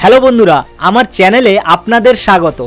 Hello বন্ধুরা, আমার চ্যানেলে আপনাদের স্বাগত।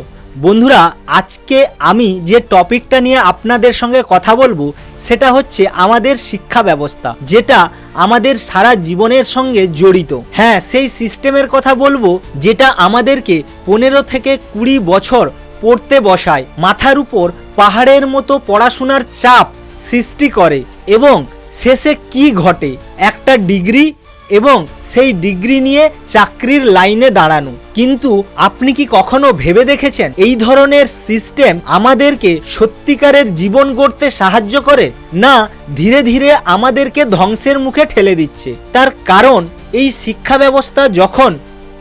বন্ধুরা, আজকে আমি যে টপিকটা নিয়ে আপনাদের সঙ্গে কথা বলব, সেটা হচ্ছে আমাদের শিক্ষা ব্যবস্থা, যেটা আমাদের সারা জীবনের সঙ্গে জড়িত। হ্যাঁ সেই সিস্টেমের কথা বলব, যেটা আমাদেরকে পনেরো থেকে কুড়ি বছর পড়তে বসায়, মাথার উপর পাহাড়ের মতো পড়াশোনার চাপ সৃষ্টি করে, এবং শেষে কি ঘটে? একটা ডিগ্রি এবং সেই ডিগ্রি নিয়ে চাকরির লাইনে দাঁড়ানো। কিন্তু আপনি কি কখনো ভেবে দেখেছেন এই ধরনের সিস্টেম আমাদেরকে সত্যিকারের জীবন গড়তে সাহায্য করে? না, ধীরে ধীরে আমাদেরকে ধ্বংসের মুখে ঠেলে দিচ্ছে। তার কারণ এই শিক্ষা ব্যবস্থা যখন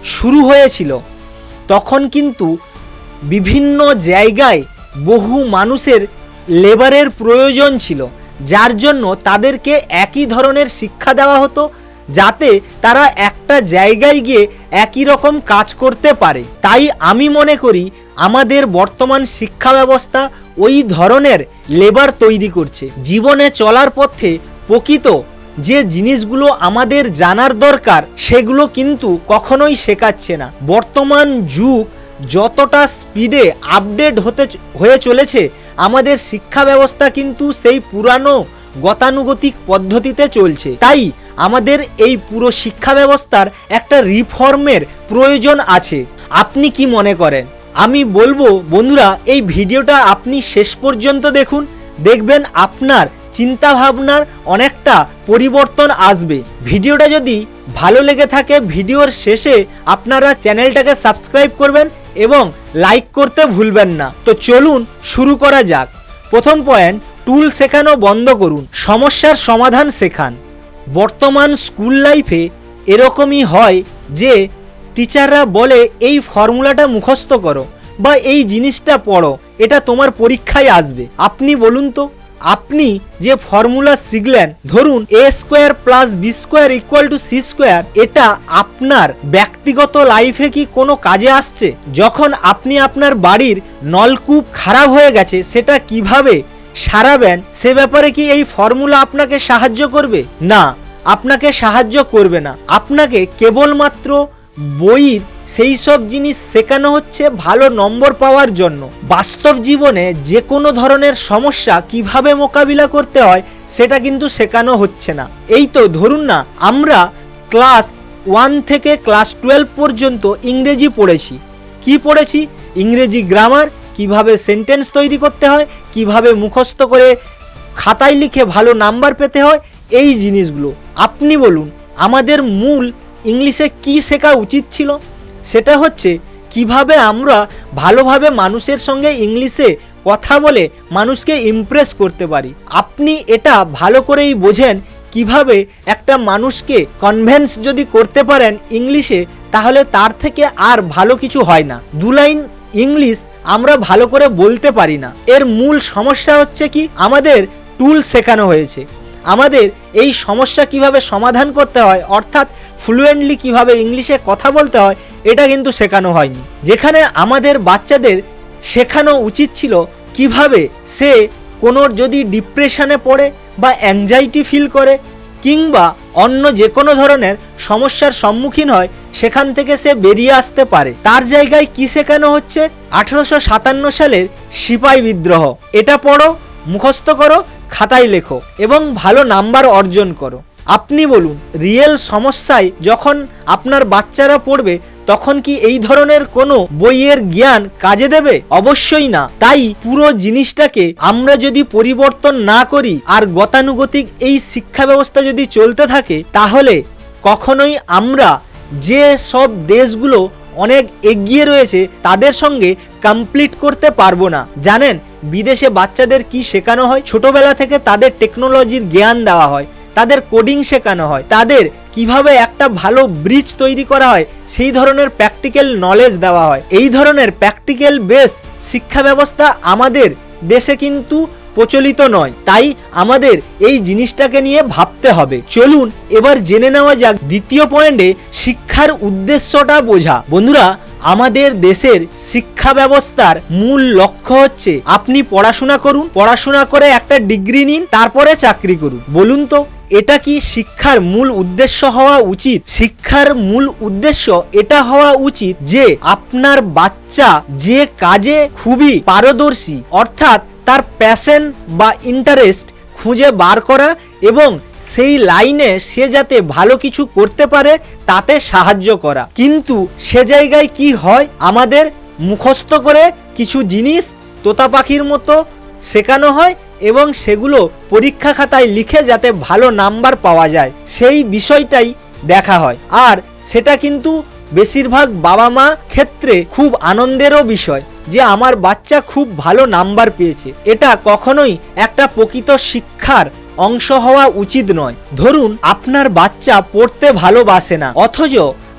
শুরু হয়েছিল, তখন কিন্তু বিভিন্ন জায়গায় বহু মানুষের লেবারের প্রয়োজন ছিল, যার জন্য তাদেরকে একই ধরনের শিক্ষা দেওয়া হতো যাতে তারা একটা জায়গায় গিয়ে একই রকম কাজ করতে পারে। তাই আমি মনে করি আমাদের বর্তমান শিক্ষা ব্যবস্থা ওই ধরনের লেবার তৈরি করছে। জীবনে চলার পথে প্রকৃত যে জিনিসগুলো আমাদের জানার দরকার, সেগুলো কিন্তু কখনোই শেখাচ্ছে না। বর্তমান যুগ যতটা স্পিডে আপডেট হতে হয়ে চলেছে, আমাদের শিক্ষা ব্যবস্থা কিন্তু সেই পুরানো গতানুগতিক পদ্ধতিতে চলছে। তাই আমাদের এই পুরো শিক্ষা ব্যবস্থার একটা রিফর্মের প্রয়োজন আছে। আপনি কি মনে করেন? আমি বলব, বন্ধুরা, এই ভিডিওটা আপনি শেষ পর্যন্ত দেখুন। দেখবেন আপনার চিন্তা ভাবনার অনেকটা পরিবর্তন আসবে। ভিডিওটা যদি ভালো লেগে থাকে, ভিডিওর শেষে আপনারা চ্যানেলটাকে সাবস্ক্রাইব করবেন এবং লাইক করতে ভুলবেন না। তো চলুন শুরু করা যাক। প্রথম পয়েন্ট টুল শেখানো বন্ধ করুন। সমস্যার সমাধান শেখান। বর্তমান স্কুল লাইফে এরকমই হয় যে টিচাররা বলে, এই ফর্মুলাটা মুখস্থ করো বা এই জিনিসটা পড়ো, এটা তোমার পরীক্ষায় আসবে। আপনি বলুন তো, আপনি যে ফর্মুলা শিখলেন, ধরুন A square plus B square equal to C square, এটা আপনার ব্যক্তিগত লাইফে কি কোনো কাজে আসছে? যখন আপনি আপনার বাড়ির নলকূপ খারাপ হয়ে গেছে, সেটা কীভাবে সারাবেন? সে ব্যাপারে কি এই ফর্মুলা আপনাকে সাহায্য করবে? না। আপনাকে সাহায্য করবে না। আপনাকে কেবলমাত্র বইয়ের সেই সব জিনিস শেখানো হচ্ছে ভালো নম্বর পাওয়ার জন্য। বাস্তব জীবনে যে কোনো ধরনের সমস্যা কীভাবে মোকাবিলা করতে হয় সেটা কিন্তু শেখানো হচ্ছে না। এই তো ধরুন না, আমরা ক্লাস ওয়ান থেকে ক্লাস টুয়েলভ পর্যন্ত ইংরেজি পড়েছি। কি পড়েছি? ইংরেজি গ্রামার, কীভাবে সেন্টেন্স তৈরি করতে হয়, কীভাবে মুখস্থ করে খাতায় লিখে ভালো নাম্বার পেতে হয় এই জিনিসগুলো। আপনি বলুন, আমাদের মূল ইংলিশে কি শেখা উচিত ছিল? সেটা হচ্ছে, কীভাবে আমরা ভালোভাবে মানুষের সঙ্গে ইংলিশে কথা বলে মানুষকে ইমপ্রেস করতে পারি। আপনি এটা ভালো করেই বোঝেন কীভাবে একটা মানুষকে কনভেন্স যদি করতে পারেন ইংলিশে, তাহলে তার থেকে আর ভালো কিছু হয় না। দু লাইন ইংলিশ আমরা ভালো করে বলতে পারি না। এর মূল সমস্যা হচ্ছে কি? আমাদের টুল শেখানো হয়েছে। আমাদের এই সমস্যা কীভাবে সমাধান করতে হয়, অর্থাৎ ফ্লুয়েন্টলি কীভাবে ইংলিশে কথা বলতে হয়, এটা কিন্তু শেখানো হয়নি। যেখানে আমাদের বাচ্চাদের শেখানো উচিত ছিল কীভাবে সে কোনো যদি ডিপ্রেশনে পড়ে বা অ্যাংজাইটি ফিল করে, কিংবা অন্য যে কোনো ধরনের সমস্যার সম্মুখীন হয়, সেখান থেকে সে বেরিয়ে আসতে পারে। তার জায়গায় কি শেখানো হচ্ছে? আঠারোশো সাতান্ন সালের সিপাই বিদ্রোহ। এটা পড়ো, মুখস্থ করো খাতায় লেখো এবং ভালো নাম্বার অর্জন করো। আপনি বলুন, রিয়েল সমস্যায় যখন আপনার বাচ্চারা পড়বে, তখন কি এই ধরনের কোনো বইয়ের জ্ঞান কাজে দেবে? অবশ্যই না। তাই পুরো জিনিসটাকে আমরা যদি পরিবর্তন না করি আর গতানুগতিক এই শিক্ষা ব্যবস্থা যদি চলতে থাকে, তাহলে কখনোই আমরা যে সব দেশগুলো অনেক এগিয়ে রয়েছে, তাদের সঙ্গে কমপ্লিট করতে পারব না। জানেন বিদেশে বাচ্চাদের কি শেখানো হয়? ছোটবেলা থেকে তাদের টেকনোলজির জ্ঞান দেওয়া হয়, তাদের কোডিং শেখানো হয়, তাদের কীভাবে একটা ভালো ব্রিজ তৈরি করা হয়, সেই ধরনের প্র্যাকটিক্যাল নলেজ দেওয়া হয়। এই ধরনের প্র্যাকটিক্যাল বেস শিক্ষা ব্যবস্থা আমাদের দেশে কিন্তু প্রচলিত নয়। তাই আমাদের এই জিনিসটাকে নিয়ে ভাবতে হবে। চলুন এবার জেনে নেওয়া যাক দ্বিতীয় পয়েন্টে শিক্ষার উদ্দেশ্যটা বোঝা। বন্ধুরা, আমাদের দেশের শিক্ষা ব্যবস্থার মূল লক্ষ্য হচ্ছে আপনি পড়াশোনা করুন, পড়াশোনা করে একটা ডিগ্রি নিন, তারপরে চাকরি করুন। বলুন তো, এটা কি শিক্ষার মূল উদ্দেশ্য হওয়া উচিত? শিক্ষার মূল উদ্দেশ্য এটা হওয়া উচিত যে আপনার বাচ্চা যে কাজে খুবই পারদর্শী। অর্থাৎ তার প্যাশন বা ইন্টারেস্ট খুঁজে বার করা এবং সেই লাইনে সে যাতে ভালো কিছু করতে পারে, তাতে সাহায্য করা। কিন্তু সে জায়গায় কি হয়? আমাদের মুখস্থ করে কিছু জিনিস তোতা পাখির মতো শেখানো হয় এবং সেগুলো পরীক্ষা খাতায় লিখে যাতে ভালো নাম্বার পাওয়া যায়। সেই বিষয়টাই দেখা হয়। আর সেটা কিন্তু বেশিরভাগ বাবা মা ক্ষেত্রে খুব আনন্দেরও বিষয় যে আমার বাচ্চা খুব ভালো নাম্বার পেয়েছে। এটা কখনোই একটা প্রকৃত শিক্ষার অংশ হওয়া উচিত নয়। ধরুন, আপনার বাচ্চা পড়তে ভালোবাসে না, অথচ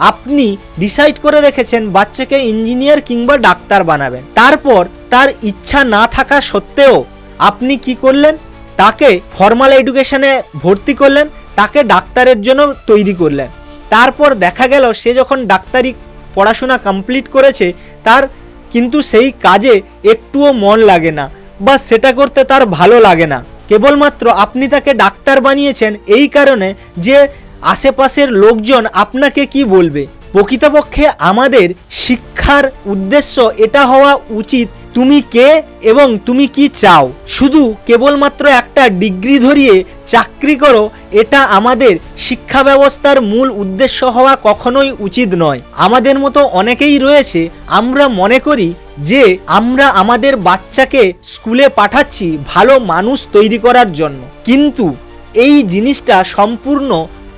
আপনি ডিসাইড করে রেখেছেন বাচ্চাকে ইঞ্জিনিয়ার কিংবা ডাক্তার বানাবেন। তারপর তার ইচ্ছা না থাকা সত্ত্বেও আপনি কি করলেন? তাকে ফর্মাল এডুকেশনে ভর্তি করলেন, তাকে ডাক্তারের জন্য তৈরি করলেন। তারপর দেখা গেল সে যখন ডাক্তারি পড়াশোনা কমপ্লিট করেছে, তার কিন্তু সেই কাজে একটুও মন লাগে না বা সেটা করতে তার ভালো লাগে না। কেবলমাত্র আপনি তাকে ডাক্তার বানিয়েছেন এই কারণে যে আশেপাশের লোকজন আপনাকে কি বলবে? প্রকৃতপক্ষে আমাদের শিক্ষার উদ্দেশ্য এটা হওয়া উচিত তুমি কে এবং তুমি কি চাও? শুধু কেবলমাত্র একটা ডিগ্রি ধরিয়ে চাকরি করো, এটা আমাদের শিক্ষা ব্যবস্থার মূল উদ্দেশ্য হওয়া কখনোই উচিত নয়। আমাদের মতো অনেকেই রয়েছে, আমরা মনে করি যে আমরা আমাদের বাচ্চাকে স্কুলে পাঠাচ্ছি ভালো মানুষ তৈরি করার জন্য। কিন্তু এই জিনিসটা সম্পূর্ণ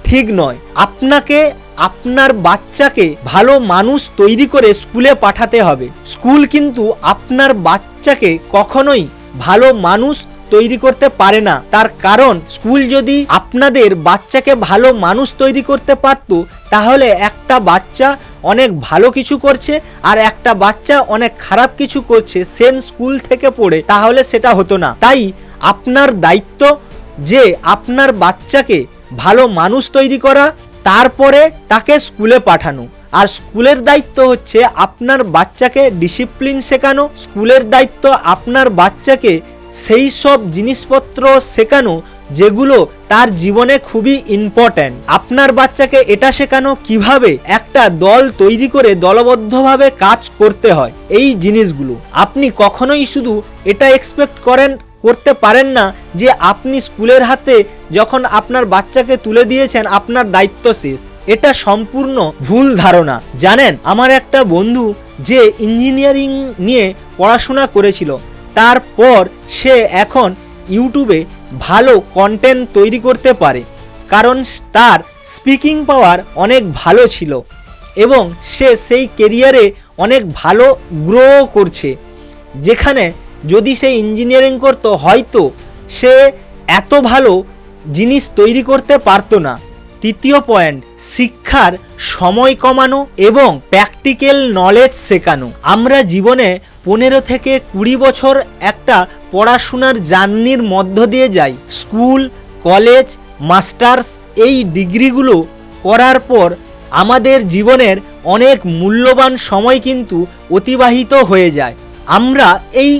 ঠিক নয়। আপনাকে আপনার বাচ্চাকে ভালো মানুষ তৈরি করে স্কুলে পাঠাতে হবে। স্কুল কিন্তু আপনার বাচ্চাকে কখনোই ভালো মানুষ তৈরি করতে পারে না। তার কারণ, স্কুল যদি আপনাদের বাচ্চাকে ভালো মানুষ তৈরি করতে পারত, তাহলে একটা বাচ্চা অনেক ভালো কিছু করছে আর একটা বাচ্চা অনেক খারাপ কিছু করছে সেম স্কুল থেকে পড়ে, তাহলে সেটা হতো না। তাই আপনার দায়িত্ব যে আপনার বাচ্চাকে ভালো মানুষ তৈরি করা তারপরে তাকে স্কুলে পাঠানো। আর স্কুলের দায়িত্ব হচ্ছে আপনার বাচ্চাকে ডিসিপ্লিন শেখানো। স্কুলের দায়িত্ব আপনার বাচ্চাকে সেই সব জিনিসপত্র শেখানো, যেগুলো তার জীবনে খুবই ইম্পর্ট্যান্ট আপনার বাচ্চাকে এটা শেখানো কীভাবে একটা দল তৈরি করে দলবদ্ধভাবে কাজ করতে হয়, এই জিনিসগুলো। আপনি কখনোই শুধু এটা এক্সপেক্ট করেন করতে পারেন না যে আপনি স্কুলের হাতে যখন আপনার বাচ্চাকে তুলে দিয়েছেন, আপনার দায়িত্ব শেষ। এটা সম্পূর্ণ ভুল ধারণা। জানেন, আমার একটা বন্ধু যে ইঞ্জিনিয়ারিং নিয়ে পড়াশোনা করেছিল, তারপর সে এখন ইউটিউবে ভালো কন্টেন্ট তৈরি করতে পারে, কারণ তার স্পিকিং পাওয়ার অনেক ভালো ছিল এবং সে সেই কেরিয়ারে অনেক ভালো গ্রো করছে, যেখানে যদি সে ইঞ্জিনিয়ারিং করতো, হয়তো সে এত ভালো জিনিস তৈরি করতে পারতো না। তৃতীয় পয়েন্ট শিক্ষার সময় কমানো এবং প্র্যাকটিক্যাল নলেজ শেখানো। আমরা জীবনে পনেরো থেকে কুড়ি বছর একটা পড়াশোনার জার্নির মধ্য দিয়ে যাই। স্কুল, কলেজ, মাস্টার্স এই ডিগ্রিগুলো করার পর আমাদের জীবনের অনেক মূল্যবান সময় কিন্তু অতিবাহিত হয়ে যায়। আমরা এই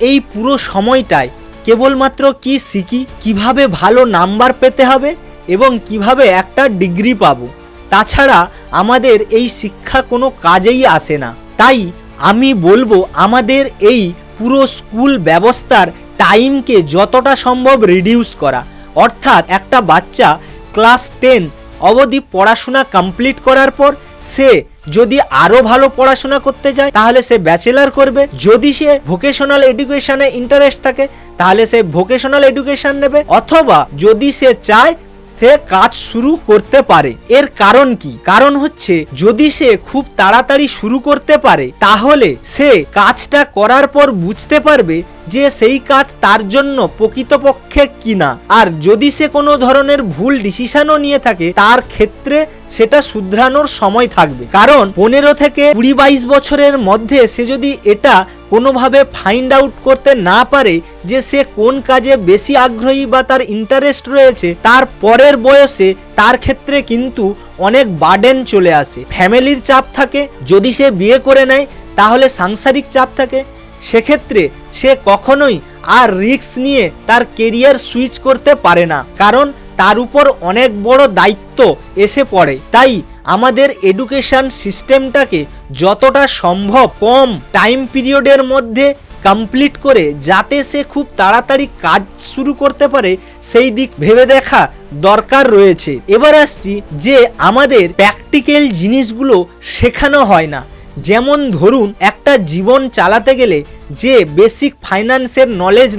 এই পুরো সময়টায় কেবলমাত্র কি শিখি কীভাবে ভালো নাম্বার পেতে হবে এবং কীভাবে একটা ডিগ্রি পাবো? তাছাড়া আমাদের এই শিক্ষা কোনো কাজেই আসে না। তাই আমি বলব, আমাদের এই পুরো স্কুল ব্যবস্থার টাইমকে যতটা সম্ভব রিডিউস করা। অর্থাৎ একটা বাচ্চা ক্লাস টেন অবধি পড়াশোনা কমপ্লিট করার পর সে যদি আরও ভালো পড়াশোনা করতে যায়, তাহলে সে ব্যাচেলার করবে। যদি সে ভোকেশনাল এডুকেশনে ইন্টারেস্ট থাকে, তাহলে সে ভোকেশনাল এডুকেশন নেবে। অথবা যদি সে চায় সে কাজ শুরু করতে পারে। এর কারণ কি? কারণ হচ্ছে, যদি সে খুব তাড়াতাড়ি শুরু করতে পারে, তাহলে সে কাজটা করার পর বুঝতে পারবে যে সেই কাজ তার জন্য প্রকৃতপক্ষে কিনা। আর যদি সে কোনো ধরনের ভুল ডিসিশনও নিয়ে থাকে, তার ক্ষেত্রে সেটা শুধরানোর সময় থাকবে। কারণ পনেরো থেকে কুড়ি বাইশ বছরের মধ্যে সে যদি এটা কোনোভাবে ফাইন্ড আউট করতে না পারে যে সে কোন কাজে বেশি আগ্রহী বা তার ইন্টারেস্ট রয়েছে, তার পরের বয়সে তার ক্ষেত্রে কিন্তু অনেক বার্ডেন চলে আসে। ফ্যামিলির চাপ থাকে, যদি সে বিয়ে করে নেয়, তাহলে সাংসারিক চাপ থাকে। সেক্ষেত্রে সে কখনোই আর রিস্ক নিয়ে তার কেরিয়ার সুইচ করতে পারে না, কারণ তার উপর অনেক বড় দায়িত্ব এসে পড়ে। তাই আমাদের এডুকেশন সিস্টেমটাকে যতটা সম্ভব কম টাইম পিরিয়ডের মধ্যে কমপ্লিট করে যাতে সে খুব তাড়াতাড়ি কাজ শুরু করতে পারে, সেই দিক ভেবে দেখা দরকার রয়েছে। এবার আসছি যে আমাদের প্র্যাকটিক্যাল জিনিসগুলো শেখানো হয় না। যেমন ধরুন, একটা জীবন চালাতে গেলে যে বেসিক ফাইন্যান্সের নলেজ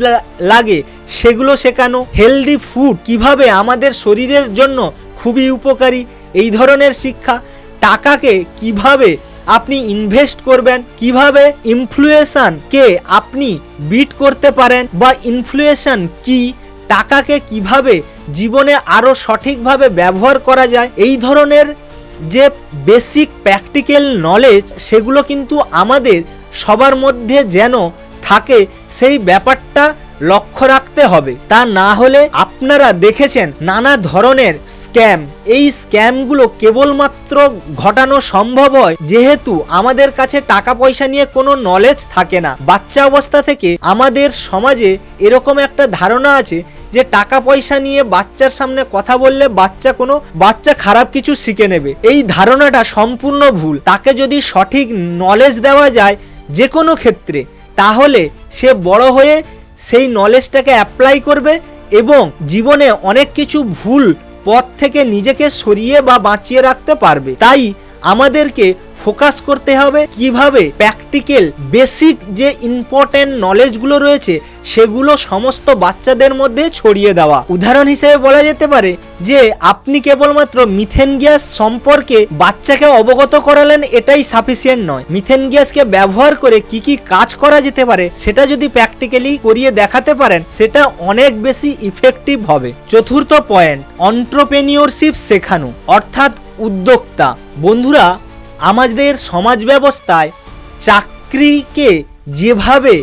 লাগে, সেগুলো শেখানো হেলদি ফুড কীভাবে আমাদের শরীরের জন্য খুবই উপকারী, এই ধরনের শিক্ষা, টাকাকে কীভাবে আপনি ইনভেস্ট করবেন কীভাবে ইনফ্লুয়েশন কে আপনি বিট করতে পারেন বা ইনফ্লুয়েশন কি, টাকাকে কীভাবে জীবনে আরও সঠিকভাবে ব্যবহার করা যায়, এই ধরনের যে বেসিক প্র্যাকটিক্যাল নলেজ সেগুলো কিন্তু আমাদের সবার মধ্যে যেন থাকে, সেই ব্যাপারটা লক্ষ্য রাখতে হবে। তা না হলে আপনারা দেখেছেন নানা ধরনের স্ক্যাম। এই স্ক্যামগুলো কেবলমাত্র ঘটানো সম্ভব হয় যেহেতু আমাদের কাছে টাকা পয়সা নিয়ে কোনো নলেজ থাকে না। বাচ্চা অবস্থা থেকে আমাদের সমাজে এরকম একটা ধারণা আছে যে টাকা পয়সা নিয়ে বাচ্চার সামনে কথা বললে বাচ্চা কোনো, বাচ্চা খারাপ কিছু শিখে নেবে। এই ধারণাটা সম্পূর্ণ ভুল। তাকে যদি সঠিক নলেজ দেওয়া যায় যে কোনো ক্ষেত্রে, তাহলে সে বড় হয়ে সেই নলেজটাকে অ্যাপ্লাই করবে এবং জীবনে অনেক কিছু ভুল পথ থেকে নিজেকে সরিয়ে বা বাঁচিয়ে রাখতে পারবে। তাই আমাদেরকে ফোকাস করতে হবে কীভাবে প্র্যাকটিক্যাল বেসিক যে ইম্পর্ট্যান্ট নলেজগুলো রয়েছে, সেগুলো সমস্ত বাচ্চাদের মধ্যে ছড়িয়ে দেওয়া। উদাহরণ হিসেবে বলা যেতে পারে যে, আপনি কেবলমাত্র মিথেন গ্যাস সম্পর্কে বাচ্চাকে অবগত করালেন, এটাই সাফিসিয়েন্ট নয়। মিথেন গ্যাসকে ব্যবহার করে কি কি কাজ করা যেতে পারে, সেটা যদি প্র্যাকটিক্যালি করিয়ে দেখাতে পারেন, সেটা অনেক বেশি ইফেক্টিভ হবে। চতুর্থ পয়েন্ট অন্ট্রপ্রেনিয়রশিপ শেখানো। অর্থাৎ উদ্যোক্তা। বন্ধুরা, আমাদের সমাজ ব্যবস্থায় চাকরিকে যেভাবে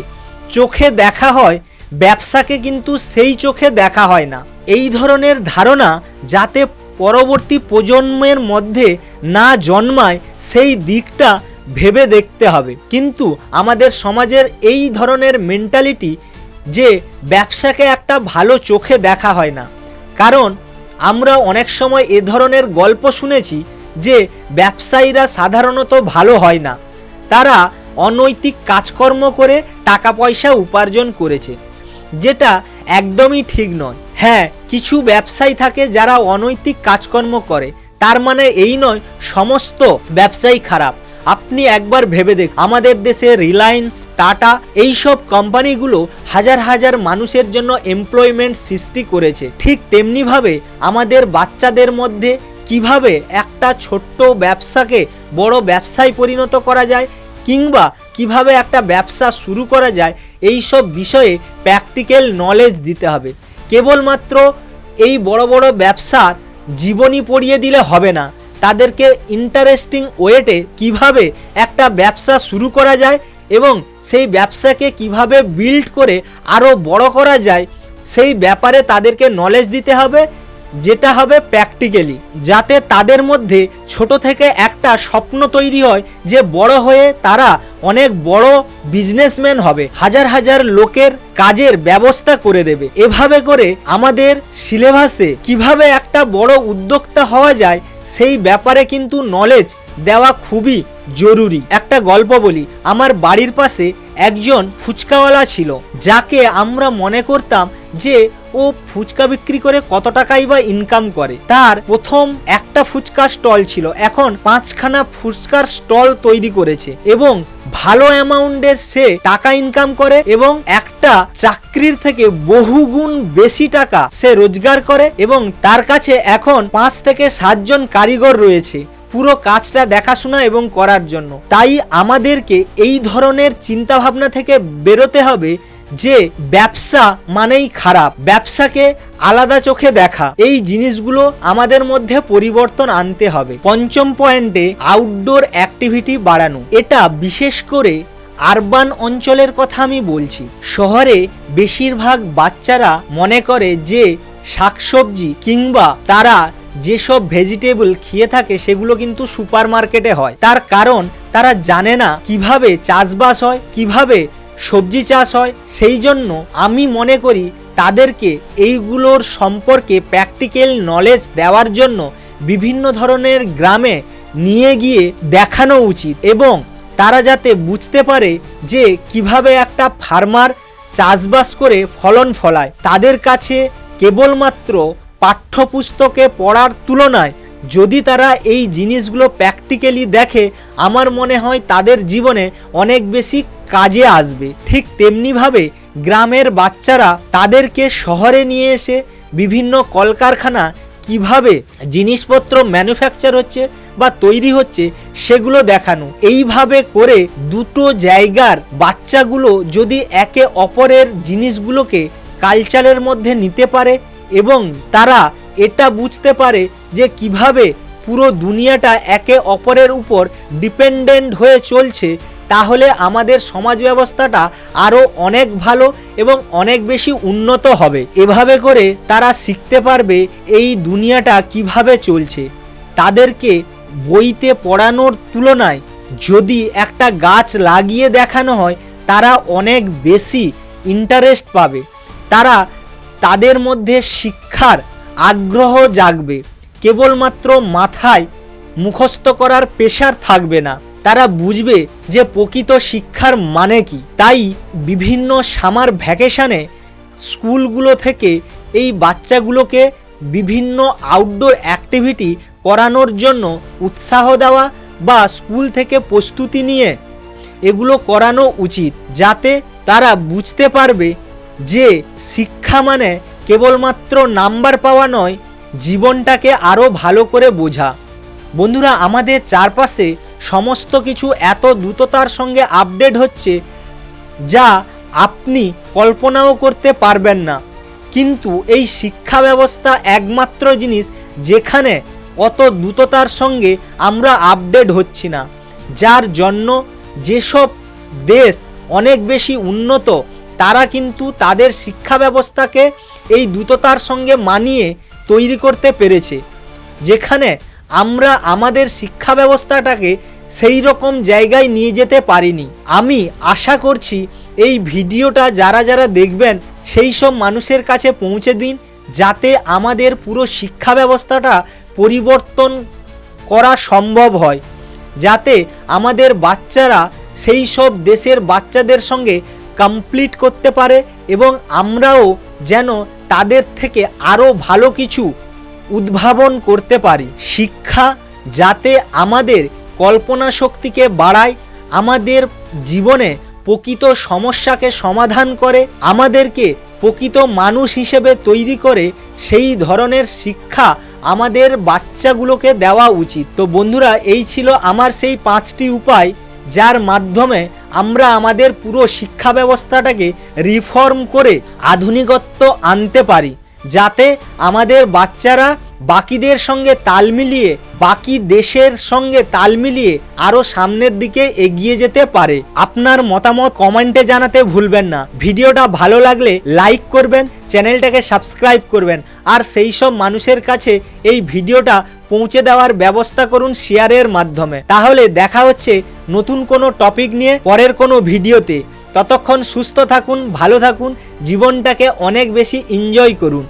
চোখে দেখা হয়, ব্যবসাকে কিন্তু সেই চোখে দেখা হয় না। এই ধরনের ধারণা যাতে পরবর্তী প্রজন্মের মধ্যে না জন্মায়, সেই দিকটা ভেবে দেখতে হবে। কিন্তু আমাদের সমাজের এই ধরনের মেন্টালিটি যে ব্যবসাকে একটা ভালো চোখে দেখা হয় না। কারণ আমরা অনেক সময় এ ধরনের গল্প শুনেছি যে ব্যবসায়ীরা সাধারণত ভালো হয় না। তারা অনৈতিক কাজকর্ম করে টাকা পয়সা উপার্জন করেছে, যেটা একদমই ঠিক নয়। হ্যাঁ কিছু ব্যবসায়ী থাকে যারা অনৈতিক কাজকর্ম করে, তার মানে এই নয়, সমস্ত ব্যবসায়ী খারাপ। আপনি একবার ভেবে দেখ আমাদের দেশে রিলায়েন্স টাটা এইসব কোম্পানিগুলো হাজার হাজার মানুষের জন্য এমপ্লয়মেন্ট সৃষ্টি করেছে। ঠিক তেমনিভাবে আমাদের বাচ্চাদের মধ্যে কীভাবে একটা ছোট্ট ব্যবসাকে বড় ব্যবসায় পরিণত করা যায় কিংবা কীভাবে একটা ব্যবসা শুরু করা যায় এই সব বিষয়ে প্র্যাকটিক্যাল নলেজ দিতে হবে। কেবলমাত্র এই বড় বড় ব্যবসার জীবনী পড়িয়ে দিলে হবে না। তাদেরকে ইন্টারেস্টিং ওয়েটে কীভাবে একটা ব্যবসা শুরু করা যায় এবং সেই ব্যবসাকে কীভাবে বিল্ড করে আরও বড় করা যায়, সেই ব্যাপারে তাদেরকে নলেজ দিতে হবে, যেটা হবে প্র্যাকটিক্যালি যাতে তাদের মধ্যে ছোট থেকে একটা স্বপ্ন তৈরি হয় যে বড় হয়ে তারা অনেক বড় বিজনেসম্যান হবে, হাজার হাজার লোকের কাজের ব্যবস্থা করে দেবে। এভাবে করে আমাদের সিলেবাসে কীভাবে একটা বড় উদ্যোক্তা হওয়া যায় সেই ব্যাপারে কিন্তু নলেজ দেওয়া খুবই জরুরি। একটা গল্প বলি, আমার বাড়ির পাশে একজন ফুচকাওয়ালা ছিল, যাকে আমরা মনে করতাম যে ও ফুচকা বিক্রি করে কত টাকাই বা ইনকাম করে। তার প্রথম একটা ফুচকা স্টল ছিল। এখন পাঁচখানা ফুচকার স্টল তৈরি করেছে এবং ভালো অ্যামাউন্টের সে টাকা ইনকাম করে এবং একটা চাকরির থেকে বহুগুণ বেশি টাকা সে রোজগার করে এবং তার কাছে এখন পাঁচ থেকে সাতজন কারিগর রয়েছে পুরো কাজটা দেখাশোনা এবং করার জন্য। তাই আমাদেরকে এই ধরনের চিন্তাভাবনা থেকে বেরোতে হবে যে ব্যবসা মানেই খারাপ, ব্যবসাকে আলাদা চোখে দেখা। এই জিনিসগুলো আমাদের মধ্যে পরিবর্তন আনতে হবে। পঞ্চম পয়েন্টে আউটডোর অ্যাক্টিভিটি বাড়ানো। এটা বিশেষ করে আরবান অঞ্চলের কথা আমি বলছি। শহরে বেশিরভাগ বাচ্চারা মনে করে যে শাকসবজি কিংবা তারা যেসব ভেজিটেবল খেয়ে থাকে, সেগুলো কিন্তু সুপার মার্কেটে হয়। তার কারণ, তারা জানে না কীভাবে চাষবাস হয়, কীভাবে সবজি চাষ হয়, সেই জন্য আমি মনে করি তাদেরকে এইগুলোর সম্পর্কে প্র্যাকটিক্যাল নলেজ দেওয়ার জন্য বিভিন্ন ধরনের গ্রামে নিয়ে গিয়ে দেখানো উচিত এবং তারা যাতে বুঝতে পারে যে কীভাবে একটা ফার্মার চাষবাস করে ফলন ফলায়। তাদের কাছে কেবলমাত্র পাঠ্যপুস্তকে পড়ার তুলনায় যদি তারা এই জিনিসগুলো প্র্যাকটিক্যালি দেখে, আমার মনে হয় তাদের জীবনে অনেক বেশি কাজে আসবে। ঠিক তেমনিভাবে গ্রামের বাচ্চারা তাদেরকে শহরে নিয়ে এসে বিভিন্ন কলকারখানা কীভাবে জিনিসপত্র ম্যানুফ্যাকচার হচ্ছে বা তৈরি হচ্ছে সেগুলো দেখানো। এইভাবে করে দুটো জায়গার বাচ্চাগুলো যদি একে অপরের জিনিসগুলোকে কালচারের মধ্যে নিতে পারে এবং তারা এটা বুঝতে পারে যে কীভাবে পুরো দুনিয়াটা একে অপরের উপর ডিপেন্ডেন্ট হয়ে চলছে, তাহলে আমাদের সমাজ ব্যবস্থাটা আরও অনেক ভালো এবং অনেক বেশি উন্নত হবে। এভাবে করে তারা শিখতে পারবে এই দুনিয়াটা কীভাবে চলছে। তাদেরকে বইতে পড়ানোর তুলনায় যদি একটা গাছ লাগিয়ে দেখানো হয়, তারা অনেক বেশি ইন্টারেস্ট পাবে। তারা তাদের মধ্যে শিক্ষার আগ্রহ জাগবে। কেবলমাত্র মাথায় মুখস্থ করার পেশার থাকবে না। তারা বুঝবে যে প্রকৃত শিক্ষার মানে কি। তাই বিভিন্ন সামার ভ্যাকেশানে স্কুলগুলো থেকে এই বাচ্চাগুলোকে বিভিন্ন আউটডোর অ্যাক্টিভিটি করানোর জন্য উৎসাহ দেওয়া বা স্কুল থেকে প্রস্তুতি নিয়ে এগুলো করানো উচিত। যাতে তারা বুঝতে পারবে যে শিক্ষা মানে কেবলমাত্র নাম্বার পাওয়া নয়, জীবনটাকে আরও ভালো করে বোঝা। বন্ধুরা, আমাদের চারপাশে সমস্ত কিছু এত দ্রুততার সঙ্গে আপডেট হচ্ছে যা আপনি কল্পনাও করতে পারবেন না। কিন্তু এই শিক্ষা ব্যবস্থা একমাত্র জিনিস যেখানে অত দ্রুততার সঙ্গে আমরা আপডেট হচ্ছি না, যার জন্য যেসব দেশ অনেক বেশি উন্নত, তারা কিন্তু তাদের শিক্ষা ব্যবস্থাকে এই দ্রুততার সঙ্গে মানিয়ে তৈরি করতে পেরেছে, যেখানে আমরা আমাদের শিক্ষা ব্যবস্থাটাকে সেই রকম জায়গায় নিয়ে যেতে পারিনি। আমি আশা করছি এই ভিডিওটা যারা যারা দেখবেন, সেই সব মানুষের কাছে পৌঁছে দিন, যাতে আমাদের পুরো শিক্ষা ব্যবস্থাটা পরিবর্তন করা সম্ভব হয়, যাতে আমাদের বাচ্চারা সেই সব দেশের বাচ্চাদের সঙ্গে কমপ্লিট করতে পারে এবং আমরাও যেন তাদের থেকে আরও ভালো কিছু উদ্ভাবন করতে পারি। শিক্ষা যাতে আমাদের কল্পনা শক্তিকে বাড়ায়, আমাদের জীবনে প্রকৃত সমস্যাকে সমাধান করে, আমাদেরকে প্রকৃত মানুষ হিসেবে তৈরি করে সেই ধরনের শিক্ষা আমাদের বাচ্চাগুলোকে দেওয়া উচিত। তো বন্ধুরা, এই ছিল আমার সেই পাঁচটি উপায়। যার মাধ্যমে আমরা আমাদের পুরো শিক্ষা ব্যবস্থাটাকে রিফর্ম করে আধুনিকত্ব আনতে পারি, যাতে আমাদের বাচ্চারা বাকিদের সঙ্গে তাল মিলিয়ে, বাকি দেশের সঙ্গে তাল মিলিয়ে আরও সামনের দিকে এগিয়ে যেতে পারে। আপনার মতামত কমেন্টে জানাতে ভুলবেন না। ভিডিওটা ভালো লাগলে লাইক করবেন, চ্যানেলটাকে সাবস্ক্রাইব করবেন। আর সেই সব মানুষের কাছে এই ভিডিওটা পৌঁছে দেওয়ার ব্যবস্থা করুন শেয়ারের মাধ্যমে। তাহলে দেখা হচ্ছে নতুন কোনো টপিক নিয়ে পরের কোনো ভিডিওতে। ততক্ষণ সুস্থ থাকুন, ভালো থাকুন, জীবনটাকে অনেক বেশি এনজয় করুন।